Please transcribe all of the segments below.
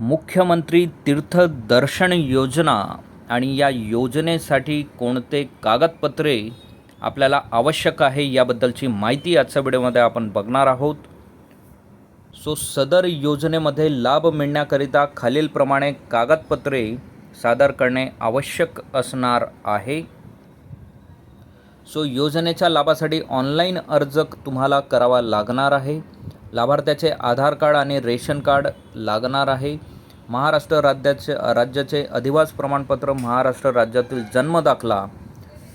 मुख्यमंत्री तीर्थदर्शन योजना आणि या योजनेसाठी कोणते कागदपत्रे आपल्याला आवश्यक आहे याबद्दलची माहिती आजच्या व्हिडिओमध्ये आपण बघणार आहोत. सो सदर योजनेमध्ये लाभ मिळण्याकरिता खालीलप्रमाणे कागदपत्रे सादर करणे आवश्यक असणार आहे. सो योजनेच्या लाभासाठी ऑनलाईन अर्ज तुम्हाला करावा लागणार आहे. लाभार्थ्याचे आधार कार्ड आणि रेशन कार्ड लागणार आहे. महाराष्ट्र राज्याचे राज्याचे अधिवास प्रमाणपत्र महाराष्ट्र राज्यातील जन्मदाखला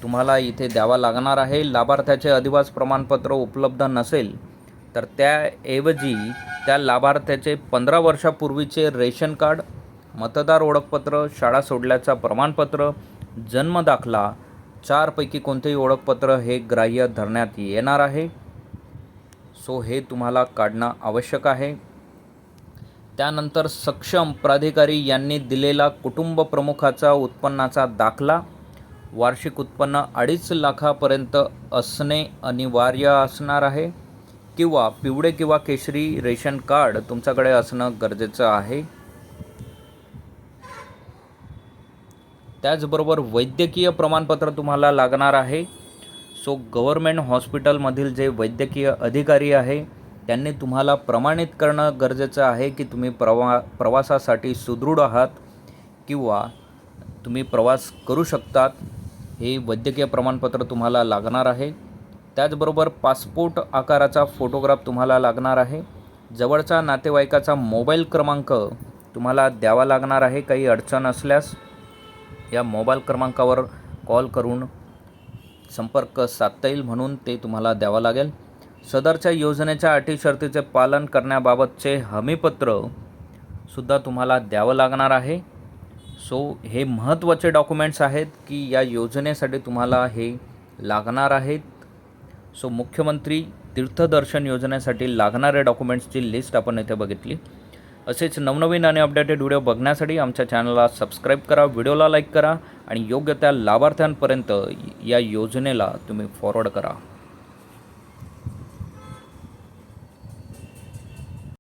तुम्हाला इथे द्यावा लागणार आहे. लाभार्थ्याचे अधिवास प्रमाणपत्र उपलब्ध नसेल तर त्याऐवजी त्या लाभार्थ्याचे पंधरा वर्षापूर्वीचे रेशन कार्ड मतदार ओळखपत्र शाळा सोडल्याचा प्रमाणपत्र जन्मदाखला चारपैकी कोणतेही ओळखपत्र हे ग्राह्य धरण्यात येणार आहे. सो हे तुम्हाला काढणं आवश्यक आहे. त्यानंतर सक्षम प्राधिकारी यांनी दिलेला कुटुंब प्रमुखाचा उत्पन्नाचा दाखला वार्षिक उत्पन्न अडीच लाखापर्यंत असणे अनिवार्य असणार आहे किंवा पिवळे किंवा केशरी रेशन कार्ड तुमच्याकडे असणं गरजेचं आहे. त्याचबरोबर वैद्यकीय प्रमाणपत्र तुम्हाला लागणार आहे. सो गव्हर्मेंट हॉस्पिटलमधील जे वैद्यकीय अधिकारी आहे त्यांनी तुम्हाला प्रमाणित करणं गरजेचं आहे की तुम्ही प्रवा प्रवासासाठी सुदृढ आहात किंवा तुम्ही प्रवास करू शकतात हे वैद्यकीय प्रमाणपत्र तुम्हाला लागणार आहे. त्याचबरोबर पासपोर्ट आकाराचा फोटोग्राफ तुम्हाला लागणार आहे. जवळचा नातेवाईकाचा मोबाईल क्रमांक तुम्हाला द्यावा लागणार आहे काही अडचण असल्यास या मोबाईल क्रमांकावर कॉल करून संपर्क साधता येईल म्हणून ते तुम्हाला द्यावं लागेल. सदरच्या योजनेच्या अटी शर्तीचे पालन करण्याबाबतचे हमीपत्र सुद्धा तुम्हाला द्यावं लागणार आहे. सो हे महत्त्वाचे डॉक्युमेंट्स आहेत की या योजनेसाठी तुम्हाला हे लागणार आहेत. सो मुख्यमंत्री तीर्थदर्शन योजनेसाठी लागणाऱ्या डॉक्युमेंट्सची लिस्ट आपण इथे बघितली. असेच नवनवीन आणि अपडेटेड व्हिडिओ बघण्यासाठी आमच्या चॅनलला सबस्क्राईब करा व्हिडिओला लाईक करा आणि योग्य त्या लाभार्थ्यांपर्यंत या योजनेला तुम्ही फॉरवर्ड करा.